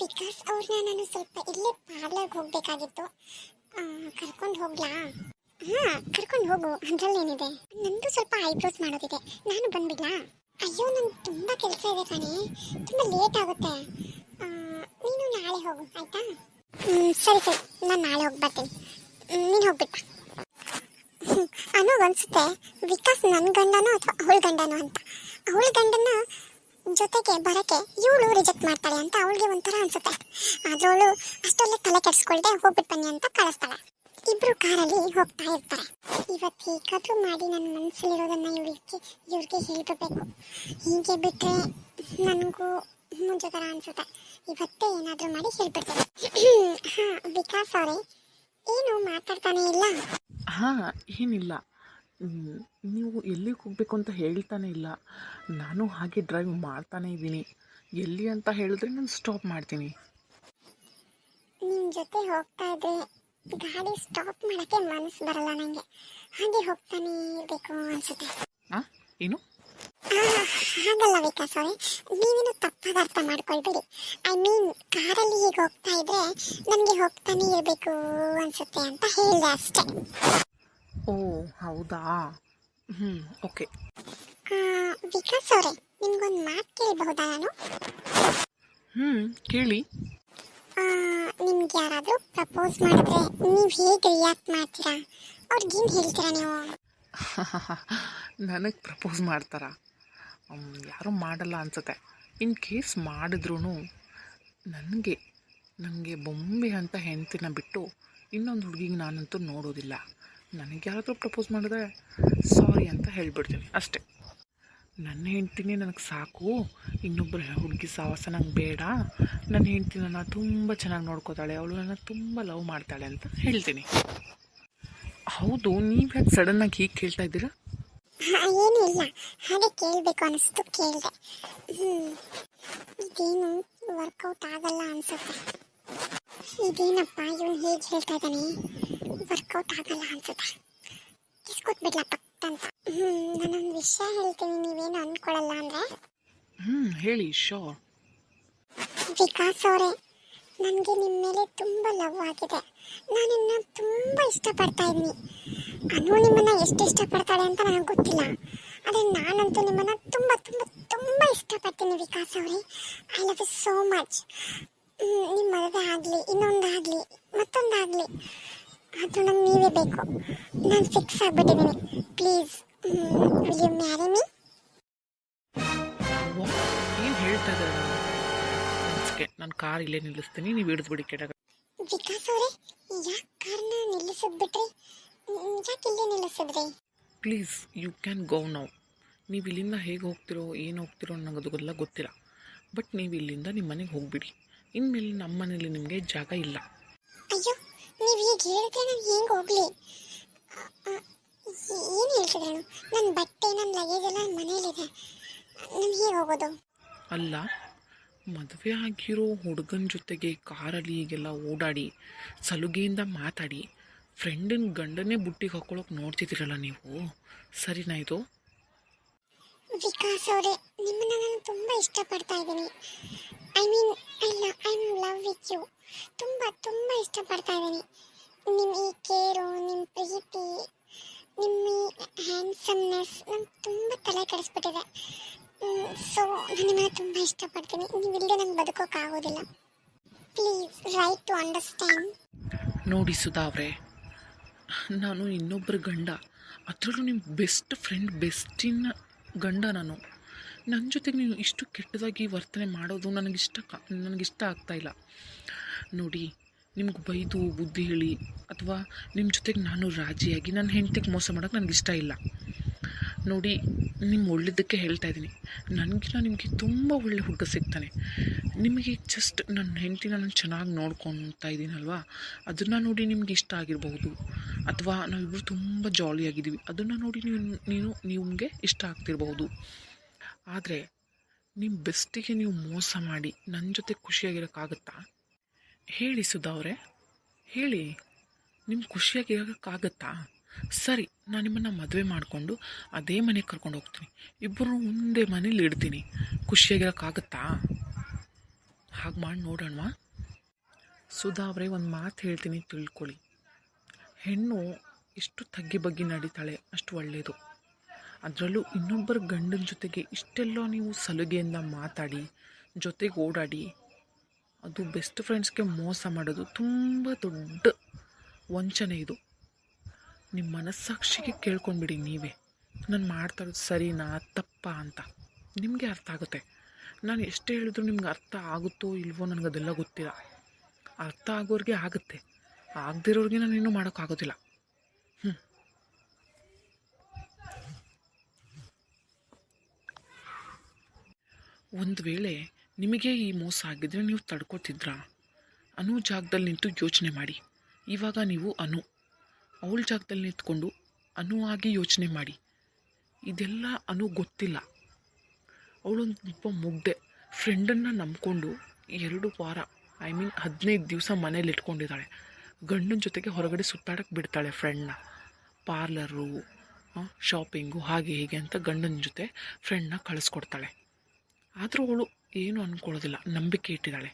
A: ವಿಕಾಸ್ ಅವ್ರನ್ನ ನಾನು ಸ್ವಲ್ಪ ಇಲ್ಲೇ ಪಾರ್ಲರ್ಗೆ ಹೋಗಬೇಕಾಗಿತ್ತು. ಕರ್ಕೊಂಡು ಹೋಗ್ಲಾ? ಹಾಂ, ಕರ್ಕೊಂಡು ಹೋಗು. ಅದರಲ್ಲೇನಿದೆ ನಂದು ಸ್ವಲ್ಪ ಐಬ್ರೋಸ್ ಮಾಡೋದಿದೆ. ನಾನು ಬಂದ್ಬಿಡ್ಲಾ? ಅಯ್ಯೋ, ನಂಗೆ ತುಂಬ ಕೆಲಸ ಇದೆ ಕಣೆ. ತುಂಬ ಲೇಟ್ ಆಗುತ್ತೆ. ಆಯ್ತಾ? ಹ್ಮ್, ಸರಿ ಸರಿ. ನಾನು ನಾಳೆ ಹೋಗಿ ಬರ್ತೀನಿ ನೀನು ಹೋಗ್ಬಿಟ್ಟ ಅನ್ನೋ ಅನ್ಸುತ್ತೆ ವಿಕಾಸ್ ನನ್ನ ಗಂಡನೋ ಅಥವಾ ಅವಳ ಗಂಡನೋ ಅಂತ ಅವಳ ಗಂಡನ ಜೊತೆಗೆ ಬರಕ್ಕೆ ಇವಳು ರಿಜೆಕ್ಟ್ ಮಾಡ್ತಾಳೆ ಅಂತ ಅವಳಿಗೆ ಒಂಥರ ಅನ್ಸುತ್ತೆ ಆದ್ರೆ ಅವಳು ಅಷ್ಟೊಳ್ಳೆ ತಲೆ ಕೆಡಿಸ್ಕೊಳ್ದೆ ಹೋಗ್ಬಿಟ್ಟು ಬನ್ನಿ ಅಂತ ಕಳಿಸ್ತಾಳೆ ಇಬ್ರು ಕಾರಲ್ಲಿ ಹೋಗ್ತಾ ಇರ್ತಾರೆ ಇವತ್ತು ಹೇಗಾದ್ರೂ ಮಾಡಿ ನನ್ನ ಮನಸ್ಸಲ್ಲಿರೋದನ್ನ ಇವಳಿಗೆ ಇವ್ರಿಗೆ ಹೇಳ್ಬಿಡ್ಬೇಕು ಹೀಗೆ ಬಿಟ್ರೆ ನನಗೂ ಮುಜುಗರ ಅನ್ಸುತ್ತೆ ಇವತ್ತೇ ಏನಾದರೂ ಮಾಡಿ ಹೇಳ್ಬಿಡ್ತೇನೆ ಹಾ ವಿಕಾಸ್ ಅವರೇ ಏನು ಇಲ್ಲ
B: ಹಾಂ ಏನಿಲ್ಲ. ಮ್, ನೀವು ಎಲ್ಲಿಗೆ ಹೋಗಬೇಕು ಅಂತ ಹೇಳ್ತಾನೆ ಇಲ್ಲ. ನಾನು ಹಾಗೆ ಡ್ರೈವ್ ಮಾಡ್ತಾನೆ ಇದ್ದೀನಿ. ಎಲ್ಲಿ ಅಂತ ಹೇಳಿದ್ರೆ ನಾನು ಸ್ಟಾಪ್ ಮಾಡ್ತೀನಿ.
A: ನಿಮ್ಮ ಜೊತೆ ಹೋಗ್ತಾ ಇದ್ರೆ ಗಾಡಿ ಸ್ಟಾಪ್ ಮಾಡಕ್ಕೆ ಮನಸ್ಸು ಬರಲ್ಲ ನಂಗೆ. ಹಾಗೆ ಹೋಗ್ತಾನೆ ಇರ್ಬೇಕು ಅನ್ಸುತ್ತೆ.
B: ಹಾಂ ಏನು?
A: ಹಾಗಲ್ಲ ವಿಕಾಸ್ ಅವರೇ ನೀವೇನು ತಪ್ಪಾಗಿ ಅರ್ಥ ಮಾಡ್ಕೊಳ್ಬೇಡಿ. ಐ ಮೀನ್ ಕಾರಲ್ಲಿ ಹೀಗೆ ಹೋಗ್ತಾ ಇದ್ರೆ ನನಗೆ ಹೋಗ್ತಾನೆ ಇರಬೇಕು ಅನ್ಸುತ್ತೆ ಅಂತ ಹೇಳಿದೆ ಅಷ್ಟೇ.
B: ಓ ಹೌದಾ? ಹ್ಞೂ ಓಕೆ.
A: ವಿಕಾಸ್ ಅವರೇ ನಿಮ್ಗೊಂದು ಮಾತು ಕೇಳಬಹುದಾ ನಾನು?
B: ಹ್ಞೂ ಕೇಳಿ.
A: ನಿಮ್ಗೆ ಯಾರಾದರೂ ಪ್ರಪೋಸ್ ಮಾಡಿದ್ರೆ ನೀವು ಹೇಗೆ ರಿಯಾಕ್ಟ್ ಮಾಡ್ತೀರಾ? ಅವ್ರಿಗೇನು ಹೇಳ್ತೀರಾ ನೀವು? *laughs*
B: ನನಗೆ ಪ್ರಪೋಸ್ ಮಾಡ್ತಾರಾ? ಯಾರೂ ಮಾಡಲ್ಲ ಅನ್ಸುತ್ತೆ. ಇನ್ ಕೇಸ್ ಮಾಡಿದ್ರೂ ನನಗೆ ನನಗೆ ಬೊಂಬೆ ಅಂತ ಹೆಂಡ್ತಿನ ಬಿಟ್ಟು ಇನ್ನೊಂದು ಹುಡುಗಿಗೆ ನಾನಂತೂ ನೋಡೋದಿಲ್ಲ. ನನಗೆ ಯಾರಾದರೂ ಪ್ರಪೋಸ್ ಮಾಡಿದ್ರೆ ಸಾರಿ ಅಂತ ಹೇಳ್ಬಿಡ್ತೀನಿ ಅಷ್ಟೇ. ನನ್ನ ಹೆಂಡ್ತಿನೇ ನನಗೆ ಸಾಕು ಇನ್ನೊಬ್ಬರ ಹುಡುಗಿ ಸಾವಾಸ ನಂಗೆ ಬೇಡ. ನನ್ನ ಹೆಂಡ್ತಿ ನನ್ನ ತುಂಬ ಚೆನ್ನಾಗಿ ನೋಡ್ಕೋತಾಳೆ, ಅವಳು ನನ್ನ ತುಂಬ ಲವ್ ಮಾಡ್ತಾಳೆ ಅಂತ ಹೇಳ್ತೀನಿ. ಹೌದು, ನೀವು ಯಾಕೆ ಸಡನ್ನಾಗಿ ಹೀಗೆ ಕೇಳ್ತಾ ಇದ್ದೀರಾ?
A: ಏನೂ ಇಲ್ಲ. ಹಾಗೆ ಕೇಳಬೇಕು ಅನಿಸ್ತು ಕೇಳಿದೆ. ಹ್ಞೂ ಇದೇನು ವರ್ಕೌಟ್ ಆಗಲ್ಲ ಅನ್ಸುತ್ತೆ. ಇದೇನಪ್ಪ ಇವನು ಹೇಗೆ ಹೇಳ್ತಾ ಇದ್ದಾನೆ? ವರ್ಕೌಟ್ ಆಗಲ್ಲ ಅನ್ಸುತ್ತೆ. ಕಿಸ್ಕೊಟ್ಬಿಡ್ಲ ಪಕ್ಕಂತ? ಹ್ಞೂ ನಾನೊಂದು ವಿಷಯ ಹೇಳ್ತೀನಿ ನೀವೇನು ಅಂದ್ಕೊಳ್ಳಲ್ಲ ಅಂದ್ರೆ.
B: ಹ್ಮ್ ಹೇಳಿ ಶೋರ್
A: ವಿಕಾಸ್ ಅವರೇ ನನಗೆ ನಿಮ್ಮ ಮೇಲೆ ತುಂಬ ಲವ್ ಆಗಿದೆ. ನಾನು ತುಂಬಾ ತುಂಬ ಇಷ್ಟಪಡ್ತಾ ಇದ್ದೀನಿ. ಅನು ನಿಮ್ಮನ್ನ ಎಷ್ಟು ಇಷ್ಟಪಡ್ತಾಳೆ ಅಂತ ನನಗೆ ಗೊತ್ತಿಲ್ಲ. ಆದರೆ ನಾನಂತೂ ನಿಮ್ಮನ್ನ ತುಂಬ ತುಂಬ ತುಂಬ ಇಷ್ಟಪಡ್ತೀನಿ ವಿಕಾಸ್ ಅವರೇ. I love you so much ನಿಮ್ಮ ಮದುವೆ ಆಗಲಿ ಇನ್ನೊಂದಾಗಲಿ ಮತ್ತೊಂದಾಗಲಿ. ಅದು ನಂಗೆ ನೀವೇ ಬೇಕು. ನಾನು fix ಆಗಿಬಿಟ್ಟಿದ್ದೀನಿ please will you marry me
B: ಏನು ಹೇಳ್ತಾ ಇದ್ದಾರೆ ಅನ್ಸ್ಕೆ ನಾನು ಕಾರ್ ಇಲ್ಲೇ ನಿಲ್ಲಿಸ್ತೀನಿ ನೀವು ಹಿಡಿದ್ಬಿಡಿ ಕೆಳಗೆ.
A: ವಿಕಾಸ್ ಅವರೇ ಯಾಕೆ ಕಾರ್ನ ನಿಲ್ಲಿಸಿದ್ ಬಿಟ್ರಿ? ಯಾಕೆ ಇಲ್ಲಿ ನಿಲ್ಲಿಸಿದ್ರಿ?
B: Please you can go now ನೀವು ಇಲ್ಲಿಂದ ಹೇಗೆ ಹೋಗ್ತಿರೋ ಏನು ಹೋಗ್ತಿರೋ ಅನ್ನೋದಕ್ಕೆಲ್ಲ ಗೊತ್ತಿಲ್ಲ. ಬಟ್ ನೀವು ಇಲ್ಲಿಂದ ನಿಮ್ಮ ಮನೆಗೆ ಹೋಗ್ಬಿಡಿ. ಇನ್ಮೇಲೆ ನಮ್ಮ ಮನೇಲಿ ನಿಮಗೆ ಜಾಗ ಇಲ್ಲ.
A: ಅಯ್ಯೋ ನೀವು ಈಗ ಹೇಳಿದ್ರೆ ನಾನು ಹೆಂಗೆ ಹೋಗ್ಲಿ? ಏನು ಹೇಳ್ತಿದ್ರು ನನ್ನ ಬಟ್ಟೆ ನನ್ನ ಲಗೇಜ್ ಎಲ್ಲ ನನ್ನ ಮನೇಲಿದೆ ನಾನು ಹೇಗೆ ಹೋಗೋದು?
B: ಅಲ್ಲ ಮದುವೆ ಆಗಿರೋ ಹುಡುಗನ ಜೊತೆಗೆ ಕಾರಲ್ಲಿ ಹೀಗೆಲ್ಲ ಓಡಾಡಿ ಸಲುಗೆಯಿಂದ ಮಾತಾಡಿ ಫ್ರೆಂಡಿನ ಗಂಡನೇ ಬುಟ್ಟಿಗೆ ಹಾಕೊಳ್ಳೋಕೆ ನೋಡ್ತಿದ್ದೀರಲ್ಲ ನೀವು? ಸರಿನಾ ಇದು
A: ವಿಕಾಸ್ ಅವರೇ ನಿಮ್ಮನ್ನ ನಾನು ತುಂಬ ಇಷ್ಟಪಡ್ತಾ ಇದ್ದೀನಿ. I mean I love I love with you ತುಂಬ ತುಂಬ ಇಷ್ಟಪಡ್ತಾ ಇದ್ದೀನಿ. ನಿಮ್ಮ ಈ ಕೇರು ನಿಮ್ಮ ಪ್ರೀತಿ ನಿಮ್ಮ ಈ ಹ್ಯಾಂಡ್ಸಮ್ನೆಸ್ ನಂಗೆ ತುಂಬ ತಲೆ ಕೆಡಿಸ್ಬಿಟ್ಟಿದೆ. ಸೊ ನಾನು ನಿಮ್ಮನ್ನ ತುಂಬ ಇಷ್ಟಪಡ್ತೀನಿ. ನೀವಿಲ್ಲದೆ ನಂಗೆ ಬದುಕೋಕ್ಕಾಗೋದಿಲ್ಲ ಪ್ಲೀಸ್ ರೈಟ್ ಟು ಅಂಡರ್ಸ್ಟ್ಯಾಂಡ್
B: ನೋಡಿ ಸುಧಾ ಅವರೇ ನಾನು ಇನ್ನೊಬ್ಬರ ಗಂಡ. ಅದರಲ್ಲೂ ನಿಮ್ಮ ಬೆಸ್ಟ್ ಫ್ರೆಂಡ್ ಬೆಸ್ಟಿನ ಗಂಡ ನಾನು. ನನ್ನ ಜೊತೆಗೆ ನೀವು ಇಷ್ಟು ಕೆಟ್ಟದಾಗಿ ವರ್ತನೆ ಮಾಡೋದು ನನಗಿಷ್ಟ ನನಗಿಷ್ಟ ಆಗ್ತಾಯಿಲ್ಲ ನೋಡಿ, ನಿಮ್ಗೆ ಬೈದು, ಬುದ್ಧಿ ಹೇಳಿ, ಅಥವಾ ನಿಮ್ಮ ಜೊತೆಗೆ ನಾನು ರಾಜಿಯಾಗಿ ನನ್ನ ಹೆಂಡತಿಗೆ ಮೋಸ ಮಾಡೋಕ್ಕೆ ನನಗಿಷ್ಟ ಇಲ್ಲ. ನೋಡಿ ನಿಮ್ಮ ಒಳ್ಳೆದಕ್ಕೆ ಹೇಳ್ತಾ ಇದ್ದೀನಿ. ನನಗಿನ್ನ ನಿಮಗೆ ತುಂಬ ಒಳ್ಳೆ ಹುಡುಗ ಸಿಗ್ತಾನೆ. ನಿಮಗೆ ಜಸ್ಟ್ ನನ್ನ ಹೆಂಡತಿನ ನಾನು ಚೆನ್ನಾಗಿ ನೋಡ್ಕೊತಾ ಇದ್ದೀನಲ್ವಾ? ಅದನ್ನು ನೋಡಿ ನಿಮ್ಗೆ ಇಷ್ಟ ಆಗಿರಬಹುದು. ಅಥವಾ ನಾವಿಬ್ಬರು ತುಂಬ ಜಾಲಿಯಾಗಿದ್ದೀವಿ ಅದನ್ನು ನೋಡಿ ನೀವು, ನೀನು, ನಿಮಗೆ ಇಷ್ಟ ಆಗ್ತಿರಬಹುದು. ಆದರೆ ನಿಮ್ಮ ಬೆಸ್ಟಿಗೆ ನೀವು ಮೋಸ ಮಾಡಿ ನನ್ನ ಜೊತೆ ಖುಷಿಯಾಗಿರೋಕ್ಕಾಗತ್ತಾ? ಹೇಳಿ ಸುಧಾ ಅವರೇ. ಹೇಳಿ. ನಿಮ್ಗೆ ಖುಷಿಯಾಗಿರೋಕ್ಕಾಗತ್ತಾ? ಸರಿ ನಾನು ನಿಮ್ಮನ್ನು ಮದುವೆ ಮಾಡಿಕೊಂಡು ಅದೇ ಮನೆಗೆ ಕರ್ಕೊಂಡು ಹೋಗ್ತೀನಿ. ಇಬ್ಬರು ಒಂದೇ ಮನೇಲಿ ಇಡ್ತೀನಿ ಖುಷಿಯಾಗಿರೋಕ್ಕಾಗತ್ತಾ ಹಾಗೆ ಮಾಡಿ ನೋಡೋಣವಾ? ಸುಧಾ ಅವರೇ, ಒಂದು ಮಾತು ಹೇಳ್ತೀನಿ ತಿಳ್ಕೊಳ್ಳಿ. ಹೆಣ್ಣು ಎಷ್ಟು ತಗ್ಗಿ ಬಗ್ಗಿ ನಡೀತಾಳೆ, ಅಷ್ಟು ಒಳ್ಳೆಯದು ಅದರಲ್ಲೂ ಇನ್ನೊಬ್ಬರ ಗಂಡನ ಜೊತೆಗೆ ಇಷ್ಟೆಲ್ಲ ನೀವು ಸಲುಗೆಯಿಂದ ಮಾತಾಡಿ, ಜೊತೆಗೆ ಓಡಾಡಿ, ಅದು ಬೆಸ್ಟ್ ಫ್ರೆಂಡ್ಸ್ಗೆ ಮೋಸ ಮಾಡೋದು ತುಂಬ ದೊಡ್ಡ ವಂಚನೆ ಇದು. ನಿಮ್ಮ ಮನಸ್ಸಾಕ್ಷಿಗೆ ಕೇಳ್ಕೊಂಡ್ಬಿಡಿ ನೀವೇ. ನಾನು ಮಾಡ್ತಾ ಇರೋದು ಸರಿನಾ, ತಪ್ಪಾ ಅಂತ. ನಿಮಗೆ ಅರ್ಥ ಆಗುತ್ತೆ. ನಾನು ಎಷ್ಟು ಹೇಳಿದ್ರು ನಿಮ್ಗೆ ಅರ್ಥ ಆಗುತ್ತೋ ಇಲ್ವೋ ನನಗೆ ಅದೆಲ್ಲ ಗೊತ್ತಿಲ್ಲ. ಅರ್ಥ ಆಗೋರಿಗೆ ಆಗುತ್ತೆ. ಆಗದಿರೋರಿಗೆ ನಾನು ಇನ್ನೂ ಮಾಡೋಕ್ಕಾಗೋದಿಲ್ಲ. ಹ್ಞೂ ಒಂದು ವೇಳೆ ನಿಮಗೆ ಈ ಮೋಸ ಆಗಿದ್ರೆ ನೀವು ತಡ್ಕೊತಿದ್ರಾ? ಅನು ಜಾಗದಲ್ಲಿ ನಿಂತು ಯೋಚನೆ ಮಾಡಿ. ಇವಾಗ ನೀವು ಅನು. ಅವಳ ಜಾಗದಲ್ಲಿ ನಿಂತ್ಕೊಂಡು ಅನುವಾಗಿ ಯೋಚನೆ ಮಾಡಿ. ಇದೆಲ್ಲ ಅನು ಗೊತ್ತಿಲ್ಲ. ಅವಳೊಂದು ಒಬ್ಬ ಮುಗ್ದೆ ಫ್ರೆಂಡನ್ನು ನಂಬಿಕೊಂಡು ಎರಡು ವಾರ, ಐ ಮೀನ್ ಹದಿನೈದು ದಿವಸ ಮನೇಲಿ ಇಟ್ಕೊಂಡಿದ್ದಾಳೆ. ಗಂಡನ ಜೊತೆಗೆ ಹೊರಗಡೆ ಸುತ್ತಾಡಕ್ಕೆ ಬಿಡ್ತಾಳೆ ಫ್ರೆಂಡ್ನ. ಪಾರ್ಲರು ಶಾಪಿಂಗು ಹಾಗೆ ಹೀಗೆ ಅಂತ ಗಂಡನ ಜೊತೆ ಫ್ರೆಂಡ್ನ ಕಳಿಸ್ಕೊಡ್ತಾಳೆ. ಆದರೂ ಅವಳು ಏನು ಅಂದ್ಕೊಳ್ಳೋದಿಲ್ಲ ನಂಬಿಕೆ ಇಟ್ಟಿದ್ದಾಳೆ.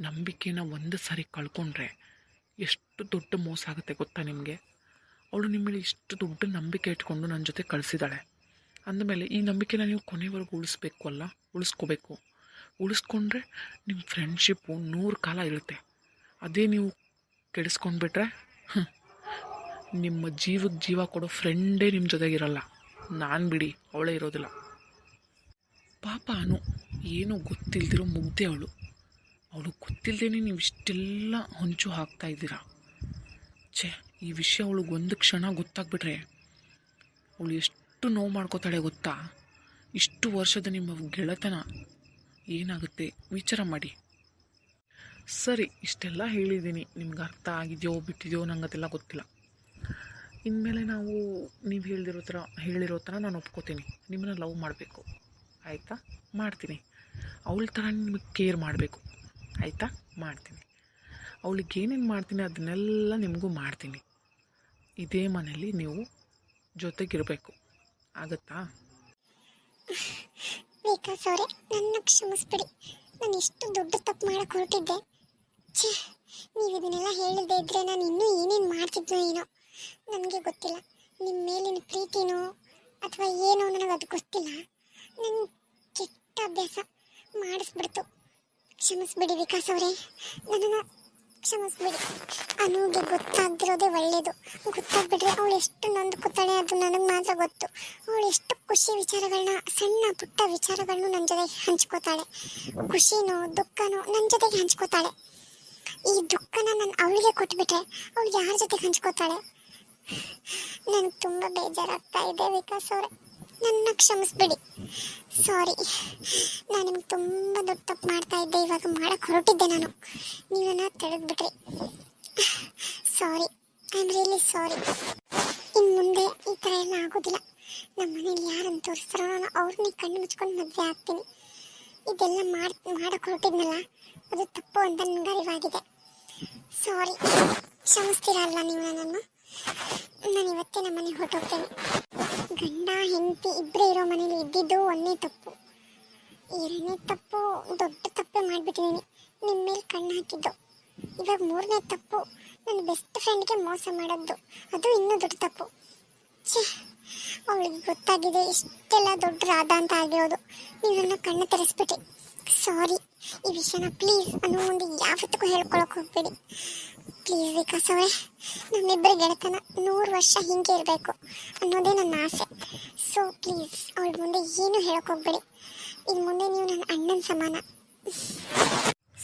B: ನಂಬಿಕೆನ ಒಂದು ಸಾರಿ ಕಳ್ಕೊಂಡ್ರೆ ಎಷ್ಟು ದೊಡ್ಡ ಮೋಸ ಆಗುತ್ತೆ ಗೊತ್ತಾ ನಿಮಗೆ? ಅವಳು ನಿಮ್ಮ ಮೇಲೆ ಇಷ್ಟು ದೊಡ್ಡ ನಂಬಿಕೆ ಇಟ್ಕೊಂಡು ನನ್ನ ಜೊತೆ ಕಳಿಸಿದ್ದಾಳೆ ಅಂದಮೇಲೆ ಈ ನಂಬಿಕೆನ ನೀವು ಕೊನೆವರೆಗೂ ಉಳಿಸ್ಬೇಕು ಅಲ್ಲ? ಉಳಿಸ್ಕೋಬೇಕು. ಉಳಿಸ್ಕೊಂಡ್ರೆ ನಿಮ್ಮ ಫ್ರೆಂಡ್ಶಿಪ್ಪು ನೂರು ಕಾಲ ಇರುತ್ತೆ. ಅದೇ ನೀವು ಕೆಡಿಸ್ಕೊಂಡ್ಬಿಟ್ರೆ ನಿಮ್ಮ ಜೀವಕ್ಕೆ ಜೀವ ಕೊಡೋ ಫ್ರೆಂಡೇ ನಿಮ್ಮ ಜೊತೆಗಿರಲ್ಲ. ನಾನು ಬಿಡಿ, ಅವಳೇ ಇರೋದಿಲ್ಲ. ಪಾಪ ಅನು, ಏನೂ ಗೊತ್ತಿಲ್ದಿರೋ ಮುಗ್ದೆ ಅವಳು. ಅವಳು ಗೊತ್ತಿಲ್ಲದೇ ನೀವು ಇಷ್ಟೆಲ್ಲ ಹೊಂಚು ಹಾಕ್ತಾ ಇದ್ದೀರಾ? ಛೇ, ಈ ವಿಷಯ ಅವಳಿಗೆ ಒಂದು ಕ್ಷಣ ಗೊತ್ತಾಗ್ಬಿಟ್ರೆ ಅವಳು ಎಷ್ಟು ನೋವು ಮಾಡ್ಕೋತಾಳೆ ಗೊತ್ತಾ? ಇಷ್ಟು ವರ್ಷದ ನಿಮ್ಮ ಗೆಳೆತನ. ಏನಾಗುತ್ತೆ? ವಿಚಾರ ಮಾಡಿ. ಸರಿ, ಇಷ್ಟೆಲ್ಲ ಹೇಳಿದ್ದೀನಿ. ನಿಮ್ಗೆ ಅರ್ಥ ಆಗಿದೆಯೋ, ಬಿಟ್ಟಿದೆಯೋ ನಂಗೆ ಅದೆಲ್ಲ ಗೊತ್ತಿಲ್ಲ. ಇನ್ಮೇಲೆ ನಾವು, ನೀವು ಹೇಳಿದಿರೋ ಥರ ಹೇಳಿರೋ ಥರ ನಾನು ಒಪ್ಕೋತೀನಿ. ನಿಮ್ಮನ್ನ ಲವ್ ಮಾಡಬೇಕು. ಆಯಿತಾ? ಮಾಡ್ತೀನಿ. ಅವಳ ಥರ ನಿಮಗೆ ಕೇರ್ ಮಾಡಬೇಕು. ಆಯಿತಾ? ಮಾಡ್ತೀನಿ. ಅವಳಿಗೆ ಏನೇನು ಮಾಡ್ತೀನಿ ಅದನ್ನೆಲ್ಲ ನಿಮಗೂ ಮಾಡ್ತೀನಿ. ಇದೇ ಮನೇಲಿ ನೀವು ಜೊತೆಗಿರಬೇಕು. ಆಗುತ್ತಾ?
A: ವಿಕಾಸ್ ಅವರೇ ನನ್ನ ಕ್ಷಮಿಸ್ಬಿಡಿ ನಾನು ಎಷ್ಟು ದೊಡ್ಡ ತಪ್ಪು ಮಾಡಕ್ಕೆ ಹೊರಟಿದ್ದೆ. ಛೇ, ನೀವು ಇದನ್ನೆಲ್ಲ ಹೇಳಿದ್ದೆ ಇದ್ರೆ ನಾನು ಇನ್ನೂ ಏನೇನು ಮಾಡ್ತಿದ್ನೋ ಏನೋ. ನನಗೆ ಗೊತ್ತಿಲ್ಲ. ನಿಮ್ಮ ಮೇಲಿನ ಪ್ರೀತಿನೋ ಅಥವಾ ಏನೋ ನನಗೆ ಅದು ಗೊತ್ತಿಲ್ಲ. ನನ್ನ ಕೆಟ್ಟ ಅಭ್ಯಾಸ ಮಾಡಿಸ್ಬಿಡ್ತು. ಕ್ಷಮಿಸ್ಬಿಡಿ ವಿಕಾಸ್ ಅವರೇ. ನನ್ನನ್ನು ಕ್ಷಮಿಸ್ಬಿಡಿ. ಅನುಗೆ ಗೊತ್ತಾಗ್ದಿರೋದೇ ಒಳ್ಳೇದು. ಗೊತ್ತಾಗ್ಬಿಟ್ರೆ ಅವಳು ಎಷ್ಟು ನೊಂದ್ಕೊತಾಳೆ ಅದು ನನಗೆ ಮಾತ್ರ ಗೊತ್ತು. ಅವಳು ಎಷ್ಟು ಖುಷಿ ವಿಚಾರಗಳನ್ನ ಸಣ್ಣ ಪುಟ್ಟ ವಿಚಾರಗಳನ್ನು ನನ್ನ ಜೊತೆ ಹಂಚ್ಕೋತಾಳೆ. ಖುಷಿನೋ, ದುಃಖನೋ ನನ್ನ ಜೊತೆಗೆ ಹಂಚ್ಕೋತಾಳೆ. ಈ ದುಃಖನ ನಾನು ಅವಳಿಗೆ ಕೊಟ್ಬಿಟ್ರೆ ಅವಳು ಯಾರ ಜೊತೆಗೆ ಹಂಚ್ಕೋತಾಳೆ? ನನಗೆ ತುಂಬ ಬೇಜಾರಾಗ್ತಾ ಇದೆ ವಿಕಾಸ್ ಅವರೇ. ನನ್ನ ಕ್ಷಮಿಸ್ಬಿಡಿ. ಸಾರಿ ನಾನು ನಿಮ್ಗೆ ತುಂಬ ದೊಡ್ಡ ತಪ್ಪು ಮಾಡ್ತಾ ಇದ್ದೆ, ಇವಾಗ ಮಾಡಕ್ಕೆ ಹೊರಟಿದ್ದೆ ನಾನು. ನೀವನ್ನ ತಡೆದ್ಬಿಟ್ರಿ sorry I am really sorry ಇನ್ನು ಮುಂದೆ ಈ ಥರ ಎಲ್ಲ ಆಗೋದಿಲ್ಲ. ನಮ್ಮ ಮನೇಲಿ ಯಾರನ್ನು ತೋರಿಸ್ತಾರೋ ನಾನು ಅವ್ರನ್ನೇ ಕಣ್ಣು ಮುಚ್ಕೊಂಡು ಮದುವೆ ಆಗ್ತೀನಿ. ಇದೆಲ್ಲ ಮಾಡಿ ಮಾಡಕ್ಕೆ ಹೊರಟಿದ್ನಲ್ಲ, ಅದು ತಪ್ಪು ಅಂತ ನನಗೆ ಅರಿವಾಗಿದೆ ಸಾರಿ ಕ್ಷಮಿಸ್ತೀರಲ್ಲ ನೀವು ನನ್ನನ್ನು? ನಾನು ಇವತ್ತೇ ನಮ್ಮ ಮನೆಗೆ ಹೊರಟೋಗ್ತೇನೆ. ಗಂಡ, ಹೆಂಡತಿ ಇಬ್ಬರೇ ಇರೋ ಮನೇಲಿ ಇದ್ದಿದ್ದು ಒಂದೇ ತಪ್ಪು. ಎರಡನೇ ತಪ್ಪು, ದೊಡ್ಡ ತಪ್ಪೇ ಮಾಡಿಬಿಟ್ಟಿದ್ದೀನಿ ನಿಮ್ಮ ಮೇಲೆ ಕಣ್ಣು ಹಾಕಿದ್ದು. ಇವಾಗ ಮೂರನೇ ತಪ್ಪು. ನನ್ನ ಬೆಸ್ಟ್ ಫ್ರೆಂಡ್ಗೆ ಮೋಸ ಮಾಡೋದು ಅದು ಇನ್ನೂ ದೊಡ್ಡ ತಪ್ಪು. ಛೇ, ಅವಳಿಗೆ ಗೊತ್ತಾಗಿದೆ ಇಷ್ಟೆಲ್ಲ ದೊಡ್ಡ ರಾಧ ಅಂತ ಆಗಿರೋದು. ನೀವನ್ನು ಕಣ್ಣು ತೆರೆಸ್ಬಿಟ್ರಿ ಸಾರಿ. ಈ ವಿಷಯನ ಪ್ಲೀಸ್ ಅನ್ನೋ ಒಂದು ಯಾವತ್ತಿಗೂ ಹೇಳ್ಕೊಳಕ್ ಹೋಗ್ಬೇಡಿ. ಪ್ಲೀಸ್ ವಿಕಾಸ್ ಅವರೇ ನಮ್ಮಿಬ್ಬರ ಗೆಳೆತನ ನೂರು ವರ್ಷ ಹಿಂಗೆ ಇರಬೇಕು ಅನ್ನೋದೇ ನನ್ನ ಆಸೆ. ಸೊ ಪ್ಲೀಸ್ ಅವಳ ಮುಂದೆ ಏನು ಹೋಗ್ಬೇಡಿ. ಇನ್ನು ಮುಂದೆ ನೀವು ನನ್ನ ಅಣ್ಣನ ಸಮಾನ.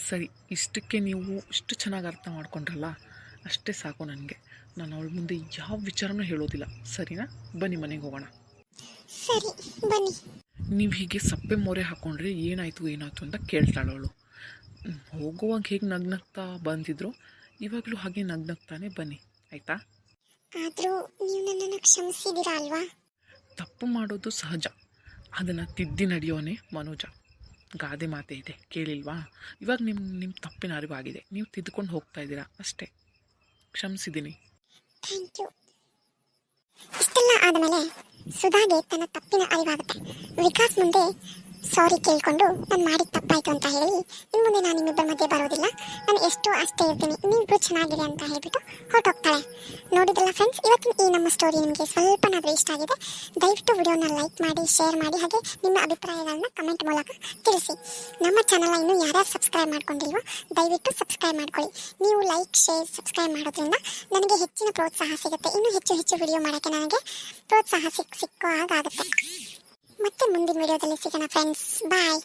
B: ಸರಿ ಇಷ್ಟಕ್ಕೆ ನೀವು ಇಷ್ಟು ಚೆನ್ನಾಗಿ ಅರ್ಥ ಮಾಡ್ಕೊಂಡ್ರಲ್ಲ ಅಷ್ಟೇ ಸಾಕು ನನಗೆ. ನಾನು ಅವಳ ಮುಂದೆ ಯಾವ ವಿಚಾರನೂ ಹೇಳೋದಿಲ್ಲ. ಸರಿನಾ? ಬನ್ನಿ ಮನೆಗೆ ಹೋಗೋಣ.
A: ಸರಿ ಬನ್ನಿ.
B: ನೀವು ಹೀಗೆ ಸಪ್ಪೆ ಮೊರೆ ಹಾಕ್ಕೊಂಡ್ರೆ ಏನಾಯಿತು ಏನಾಯಿತು ಅಂತ ಕೇಳ್ತಾಳೆ ಅವಳು. ಹೋಗುವಾಗ ಹೇಗೆ ನಗ್ನಗ್ತಾ ಬಂದಿದ್ರು ಇವಾಗಲೂ ಹಾಗೆ ನಗ್ನಗ್ತಾನೆ ಬನ್ನಿ. ಆಯಿತಾ?
A: ಆದರೂ ನೀವು ನನ್ನನ್ನು ಕ್ಷಮಿಸಿದ್ದೀರಾ ಅಲ್ವಾ?
B: ತಪ್ಪು ಮಾಡೋದು ಸಹಜ. ಅದನ್ನು ತಿದ್ದಿ ನಡೆಯೋನೆ ಮನೋಜ. ಗಾದೆ ಮಾತೆ ಇದೆ ಕೇಳಿಲ್ವಾ? ಇವಾಗ ನಿಮ್ಮ ನಿಮ್ಮ ತಪ್ಪಿನ ಅರಿವಾಗಿದೆ ನೀವು ತಿದ್ದುಕೊಂಡು ಹೋಗ್ತಾ ಇದ್ದೀರಾ ಅಷ್ಟೇ. ಕ್ಷಮಿಸಿದ್ದೀನಿ.
A: Thank you. ಇಷ್ಟೆಲ್ಲ ಆದಮೇಲೆ ಸುಧಾಗೆ ತನ್ನ ತಪ್ಪಿನ ಅರಿವಾಗುತ್ತೆ. ವಿಕಾಸ್ ಮುಂದೆ ಸಾರಿ ಕೇಳಿಕೊಂಡು ನಾನು ಮಾಡಿದ ತಪ್ಪಾಯ್ತು ಅಂತ ಹೇಳಿ ಇನ್ನು ಮುಂದೆ ನಾನು ನಿಮ್ಮಿಬ್ಬರ ಮಧ್ಯೆ ಬರೋದಿಲ್ಲ. ನಾನು ಎಷ್ಟು ಅಷ್ಟೇ ಇರ್ತೀನಿ. ನೀವಿಬ್ರು ಚೆನ್ನಾಗಿದೆ ಅಂತ ಹೇಳ್ಬಿಟ್ಟು ಹೊರಟೋಗ್ತಾಳೆ ನೋಡಿದ್ರಲ್ಲ ಫ್ರೆಂಡ್ಸ್ ಇವತ್ತಿನ ಈ ನಮ್ಮ ಸ್ಟೋರಿ ನಿಮಗೆ ಸ್ವಲ್ಪನಾದರೂ ಇಷ್ಟ ಆಗಿದೆ, ದಯವಿಟ್ಟು ವಿಡಿಯೋನ ಲೈಕ್ ಮಾಡಿ ಶೇರ್ ಮಾಡಿ, ಹಾಗೆ ನಿಮ್ಮ ಅಭಿಪ್ರಾಯಗಳನ್ನ ಕಮೆಂಟ್ ಮೂಲಕ ತಿಳಿಸಿ. ನಮ್ಮ ಚಾನಲ್ ಇನ್ನೂ ಯಾರ್ಯಾರು ಸಬ್ಸ್ಕ್ರೈಬ್ ಮಾಡ್ಕೊಂಡಿಲ್ವೋ, ದಯವಿಟ್ಟು ಸಬ್ಸ್ಕ್ರೈಬ್ ಮಾಡ್ಕೊಳ್ಳಿ. ನೀವು ಲೈಕ್ ಶೇರ್ ಸಬ್ಸ್ಕ್ರೈಬ್ ಮಾಡೋದ್ರಿಂದ ನನಗೆ ಹೆಚ್ಚಿನ ಪ್ರೋತ್ಸಾಹ ಸಿಗುತ್ತೆ. ಇನ್ನೂ ಹೆಚ್ಚು ಹೆಚ್ಚು ವಿಡಿಯೋ ಮಾಡೋಕ್ಕೆ ನನಗೆ ಪ್ರೋತ್ಸಾಹ ಸಿಕ್ ಸಿಕ್ಕೋ ಹಾಗಾಗುತ್ತೆ. ಮತ್ತೆ ಮುಂದಿನ ವಿಡಿಯೋದಲ್ಲಿ ಸಿಗೋಣ ಫ್ರೆಂಡ್ಸ್ ಬಾಯ್